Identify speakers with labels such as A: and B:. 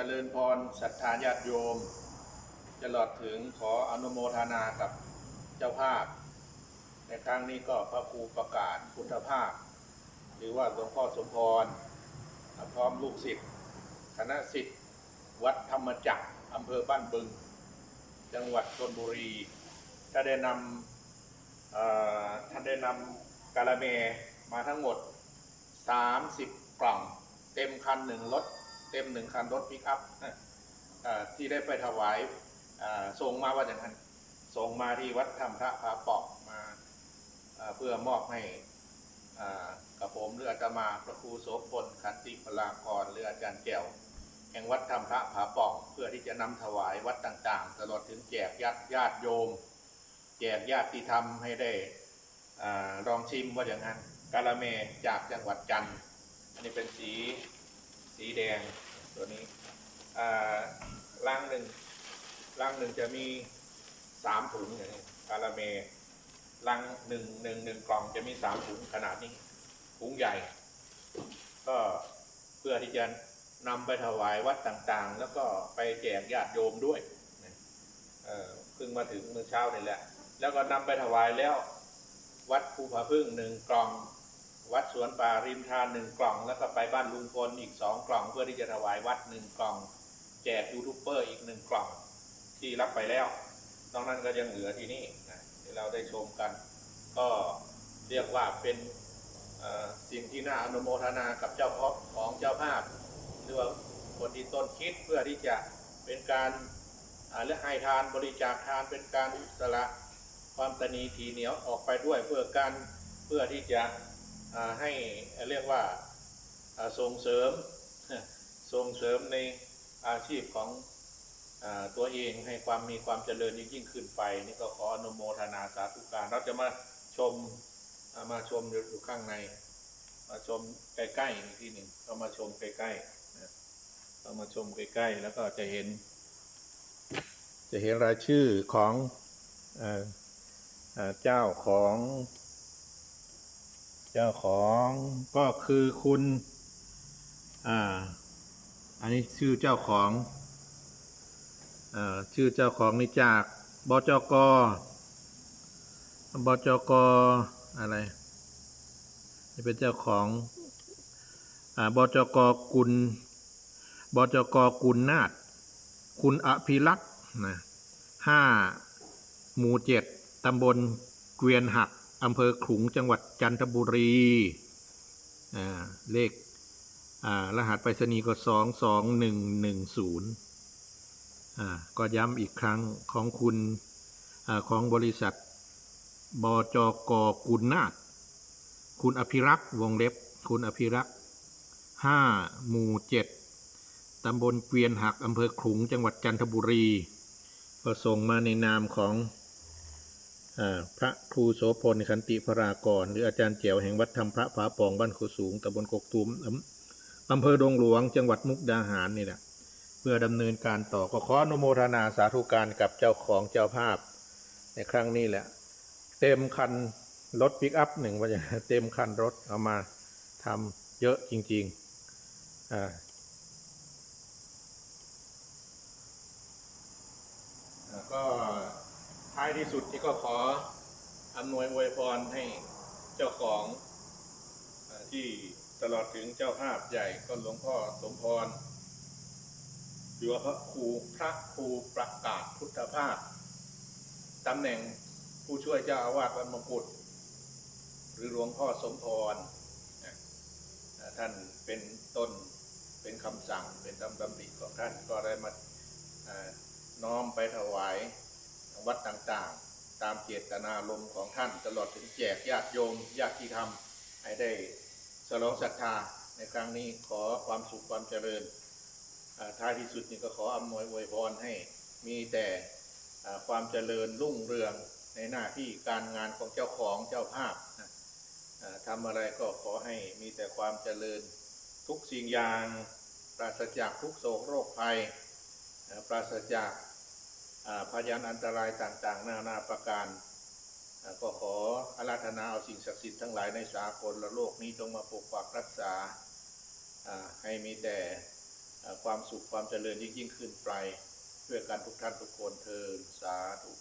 A: จริญพรศรัทธาญาติโยมตลอดถึงขออนุโมทนากับเจ้าภาพ ในครั้งนี้ก็พระครูประกาศพุทธภาพ หรือว่าหลวงพ่อสมพร พร้อมลูกศิษย์คณะศิษย์วัดธรรมจักรอำเภอบ้านบึง จังหวัดชนบุรีถ้าได้นำท่านได้นำกาละเมมาทั้งหมด 30 กล่อง เต็มคันหนึ่งรถ เต็มหนึ่งคันรถปิกอัพที่ได้ไปถวายส่งมาว่าอย่างนั้นส่งมาที่วัดธรรมพระพาปอกมาเพื่อมอบให้กับผมหรืออาตมาพระครูโสพลขันติพลากรหรืออาจารย์แก้วแห่งวัดธรรมพระผาป่อง เพื่อที่จะนำถวายวัดต่างๆ ตลอดถึงแจกญาติญาติโยม แจกญาติธรรมให้ได้ลองชิมว่าอย่างนั้นกาละเมจากจังหวัดจันทร์อันนี้เป็นสี สีแดงตัวนี้อ่าลังหนึ่งลังหนึ่งจะมีสามถุงอย่างนี้กาละเมลังหนึ่งหนึ่งหนึ่งกล่องจะมีสามถุงขนาดนี้ถุงใหญ่ ก็เพื่อที่จะนำไปถวายวัดต่างๆ แล้วก็ไปแจกญาติโยมด้วยเพิ่งมาถึงเมื่อเช้านี่แหละ แล้วก็นำไปถวายแล้ว วัดภูผาพึ่งหนึ่งกล่อง วัดสวนป่าริมทานหนึ่งกล่อง แล้วก็ไปบ้านลุงพลอีกสองกล่อง เพื่อที่จะถวายวัดหนึ่งกล่อง แจกยูทูบเบอร์อีกหนึ่งกล่อง ที่รับไปแล้วนอกนั้นก็ยังเหลือที่นี่นะที่เราได้ชมกัน ก็เรียกว่าเป็นสิ่งที่น่าอนุโมทนากับเจ้าพของเจ้าภาพหรือว่าคนที่ต้นคิดเพื่อที่จะเป็นการเลือกให้ทานบริจาคทานเป็นการสละความตนีทีเหนียวออกไปด้วยเพื่อการเพื่อที่จะ ให้เรียกว่าส่งเสริมส่งเสริมในอาชีพของอตัวเองให้ความมีความเจริญยิ่งยิ่งขึ้นไป นี่ก็ขออนุโมทนาสาธุการเราจะมาชมมาชมอยู่ข้างใน มาชมใกล้ๆอีกทีหนึ่งก็มาชมใกล้ๆนะก็มาชมใกล้ๆแล้วก็จะเห็น จะเห็นรายชื่อของเจ้าของ เจ้าของก็คือคุณ อ่า อันนี้ชื่อเจ้าของอ่อชื่อเจ้าของนี่จากบจกบจกอะไรนี่เป็นเจ้าของอาบจกกุลบจกกุลนาฏคุณอภิรักษ์นะห้าหมู่เจ็ดตำบลเกวียนหัก อำเภอขลุงจังหวัดจันทบุรีเลขรหัสไปรษณีย์ก็สองสองหนึ่งหนึ่งศูนย์ก็ย้ำอีกครั้งของคุณอของบริษัทบจกกุลนาฏคุณอภิรักษ์วงเล็บ คุณอภิรักษ์ห้าหมู่เจ็ดตำบลเกวียนหักอำเภอขลุงจังหวัดจันทบุรี ก็ส่งมาในนามของ พระครูโสพลขันติพรากร หรืออาจารย์เจียวแห่งวัดธรรมพระผาปองบ้านโคสูงตำบลกกตูมอำเภอดงหลวงจังหวัดมุกดาหารนี่แหละเพื่อดำเนินการต่อก็ขออนุโมทนาสาธุการกับเจ้าของเจ้าภาพ ในครั้งนี้แหละ เต็มคันรถปิกอัพหนึ่งว่าอย่างเต็มคันรถเอามาทำเยอะจริงๆอ่าก็ ท้ายที่สุดที่ก็ขออำนวยอวยพรให้เจ้าของที่ตลอดถึงเจ้าภาพใหญ่ก็หลวงพ่อสมพรหรือว่าพระครูพระครูประกาศพุทธภาพตำแหน่งผู้ช่วยเจ้าอาวาสวัดมงกุฎหรือหลวงพ่อสมพรท่านเป็นต้นเป็นคำสั่งเป็นดำดำริของท่านก็ได้มาน้อมไปถวาย วัดต่างๆ ตามเจตนารมณ์ของท่านตลอดถึงแจกญาติโยมญาติธรรมให้ได้สลองศรัทธาในครั้งนี้ขอความสุขความเจริญท้ายที่สุดนี่ก็ขออำนวยอวยพรให้มีแต่ความเจริญรุ่งเรืองในหน้าที่การงานของเจ้าของเจ้าภาพทำอะไรก็ขอให้มีแต่ความเจริญทุกสิ่งอย่าง ปราศจากทุกโศกโรคภัย ปราศจาก พยานอันตรายต่างๆ นานาประการ ก็ขออาราธนาเอาสิ่งศักดิ์สิทธิ์ทั้งหลายในสากลและโลกนี้จงมาปกปักรักษาให้มีแต่ความสุขความเจริญยิ่งยิ่งขึ้นไป ด้วยกันทุกท่านทุกคนเทินสาธุ